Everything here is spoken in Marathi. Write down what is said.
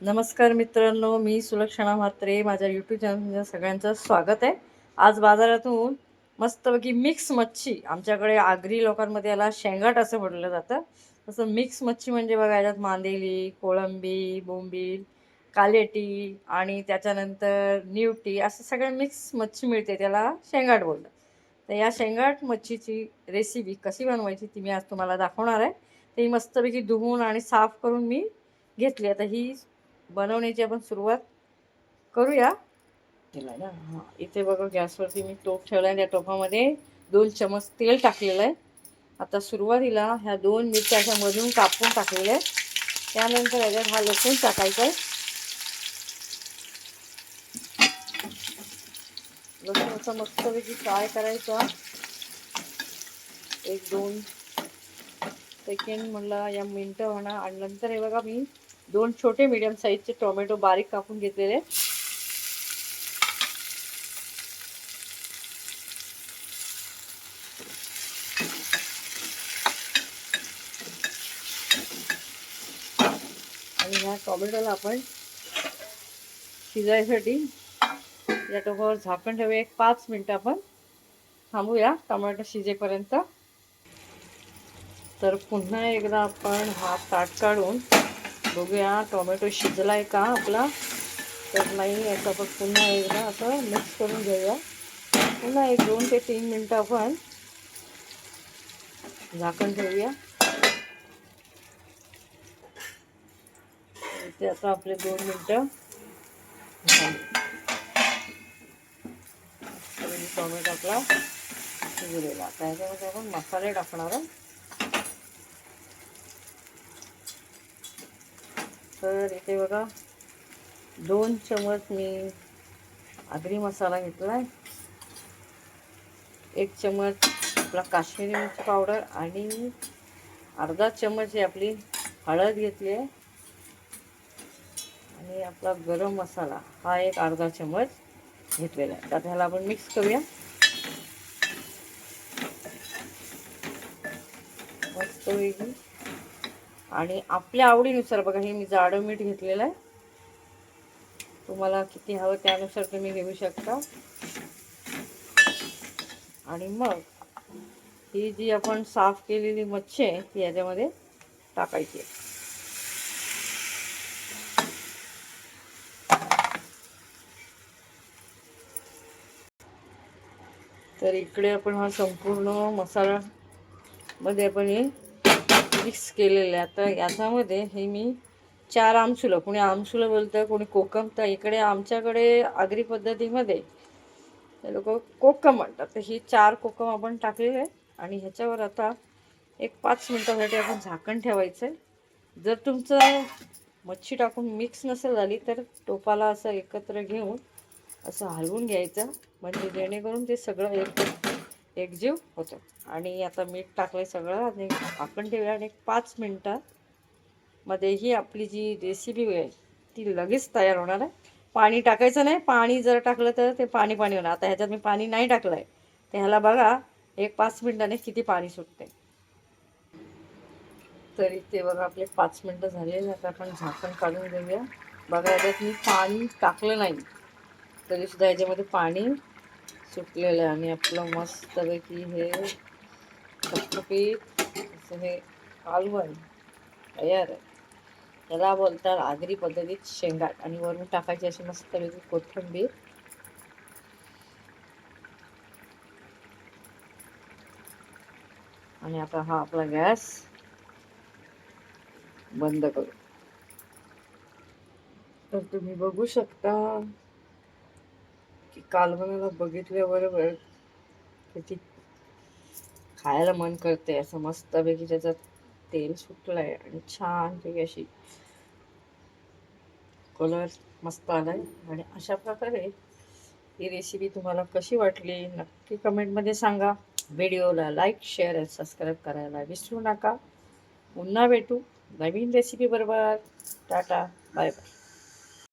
नमस्कार मित्रांनो मी सुलक्षणा म्हात्रे. माझ्या यूट्यूब चॅनलच्या सगळ्यांचं स्वागत आहे. आज बाजारातून मस्तपैकी मिक्स मच्छी आमच्याकडे आगरी लोकांमध्ये याला शेंगाट असं म्हटलं जातं. तसं मिक्स मच्छी म्हणजे बघा याच्यात मांदेली कोळंबी बोंबील कालेटी आणि त्याच्यानंतर निवटी असं सगळं मिक्स मच्छी मिळते त्याला शेंगाट बोलतात. तर या शेंगाट मच्छीची रेसिपी कशी बनवायची ती मी आज तुम्हाला दाखवणार आहे. ती मस्तपैकी धुवून आणि साफ करून मी घेतली आता ही बनवण्याची आपण सुरुवात करूया. केला ना? हां इथे बघा गॅसवरती मी टोप ठेवला आहे त्या टोपामध्ये दोन चमच तेल टाकलेलं आहे आता सुरुवातीला ह्या दोन मिरच्या अशा मधून कापून टाकलेल्या आहेत. त्यानंतर याच्यात हा लसूण टाकायचा आहे लसूण असं मस्तपैकी फ्राय करायचा. एक दोन सेकंड म्हणलं या मिनटं म्हणा आणि नंतर हे बघा मी दोन छोटे मीडियम साईजचे टोमॅटो बारीक कापून घेतलेले. आणि ह्या टोमॅटोला आपण शिजायसाठी या टोपावर झाकण ठेवूया. एक पाच मिनटं आपण थांबूया. टोमॅटो शिजेपर्यंत. तर पुन्हा एकदा आपण हा ताट काढून बघूया टोमॅटो शिजला आहे का आपला? तर नाही याचा आपण पुन्हा एकदा असं मिक्स करून घेऊया. पुन्हा एक दोन ते तीन मिनटं आपण झाकण ठेवूया. ते आता आपले दोन मिनटं टोमॅटो आपला शिजलेला. त्याच्यामध्ये आपण मसाले टाकणार आहोत तर इथे बघा दोन चमच मी आगरी मसाला घेतला आहे एक चमच आपला काश्मीरी मिरची पावडर आणि अर्धा चमच ही आपली हळद घेतली आहे. आणि आपला गरम मसाला हा एक अर्धा चमच घेतलेला आहे. तर ह्याला आपण मिक्स करूया. मस्त वेगळी आणि आपल्या आवडीनुसार बघा हे मी जाडं मीठ घेतलेलं आहे. तुम्हाला किती हवं त्यानुसार तुम्ही घेऊ शकता. आणि मग ही जी आपण साफ केलेली मच्छी आहे ती याच्यामध्ये टाकायची आहे. तर इकडे आपण हा संपूर्ण मसाला मध्ये आपण हे मिक्स केलेलं. आहे आता याच्यामध्ये हे मी चार आमसुलं कोणी आमसुलं बोलतं कोणी कोकम. तर इकडे आमच्याकडे आगरी पद्धतीमध्ये ते लोक कोकम म्हणतात. तर ही चार कोकम आपण टाकलेले आहे आणि ह्याच्यावर आता एक पाच मिनटासाठी आपण झाकण ठेवायचं आहे जर तुमचं मच्छी टाकून मिक्स नसेल झाली तर टोपाला असं एकत्र घेऊन असं हलवून घ्यायचं. म्हणजे जेणेकरून ते सगळं एक एकजीव होतं. आणि आता मीठ टाकलं आहे सगळं आणि आपण ठेवूया आणि एक पाच मिनटामध्ये ही आपली जी रेसिपी आहे ती लगेच तयार होणार आहे. पाणी टाकायचं नाही पाणी जर टाकलं तर ते पाणी पाणी होणार. आता ह्याच्यात मी पाणी नाही टाकलं आहे तर ह्याला बघा एक पाच मिनटाने किती पाणी सुटते. तरी ते बघा आपले पाच मिनटं झाले आता आपण झाकण काढून घेऊया. बघा याच्यात मी पाणी टाकलं नाही. तरीसुद्धा याच्यामध्ये पाणी सुटलेलं आहे आणि आपलं मस्तपैकी हे चटपटीत असं हे कालवण तयार आहे. त्याला बोलतात आगरी पद्धतीत शेंगाट आणि वरून टाकायची अशी मस्तपैकी कोथिंबीर. आणि आता हा आपला गॅस बंद करू. तर तुम्ही बघू शकता. ती कालवणाला बघितल्याबरोबर किती खायला मन करते असं मस्तपैकी त्याचं तेल सुटलंय आणि छानपैकी अशी कलर मस्त आलाय. आणि अशा प्रकारे ही रेसिपी तुम्हाला कशी वाटली नक्की कमेंटमध्ये सांगा. व्हिडिओला लाईक शेअर आणि सबस्क्राईब करायला विसरू नका. पुन्हा भेटू नवीन रेसिपी बरोबर. Tata bye bye